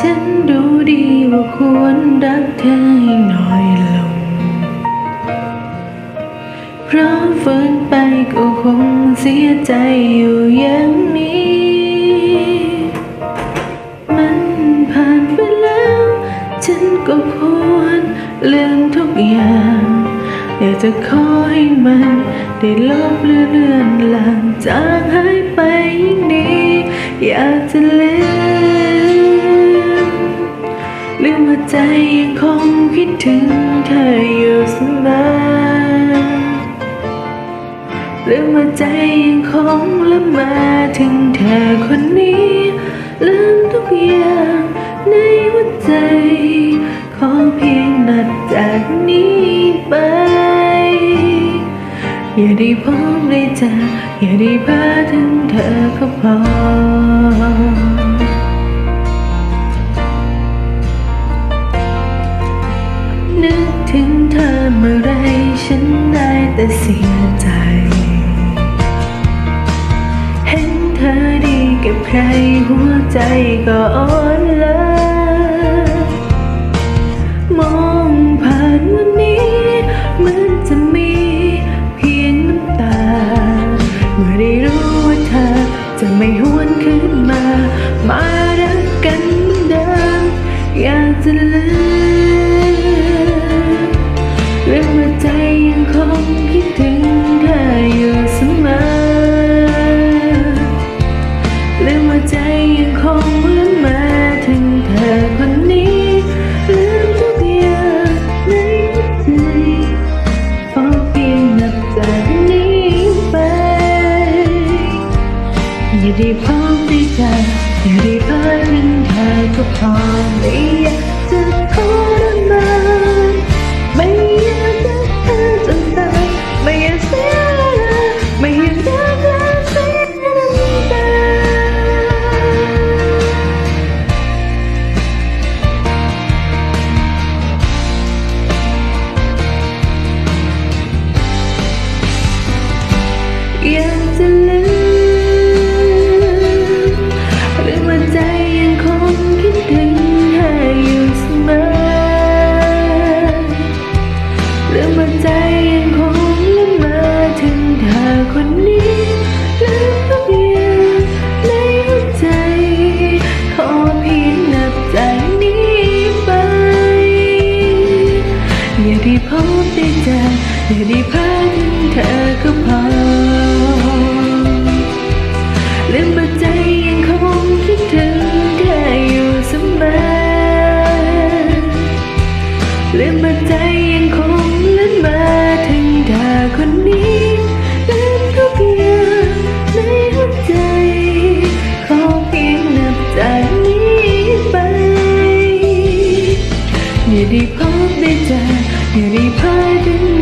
ฉันรู้ดีว่าควรรักเธอให้น้อยลง เพราะฝืนไปก็คงเสียใจอยู่อย่างนี้ มันผ่านไปแล้ว ฉันก็ควรลืมทุกอย่าง อยากจะขอให้มัน ได้ลบเลือนเลือนลางจางหายไปยิ่งดี อยากจะลืม ใจยังคงคิดถึงเธออยู่เสมอลืมว่าใจยังคงละมาถึงเธอคนนี้ลืมทุกอย่างในหัวใจ ขอเพียงนับจากนี้ไป อย่าได้พบได้เจออย่าได้พาถึงเธอก็พอ แต่เสียใจ เห็นเธอดีกับใครหัวใจก็อ่อน คงละเมาถึงเธอคนนี้ลืมทุกอย่างในหัวใจขอเพียงนับจากนี้ไป อย่าได้พบได้เจออย่าได้พาถึงเธอก็พอไม่อยาก เรื่องว่าใจยังคงละเมอถึงเธอคนนี้ลืมทุกอย่างในหัวใจ ขอเพียงนับจากนี้ไป อย่าได้พบได้เจออย่าได้พาถึงเธอก็พอลืมว่าใจ อย่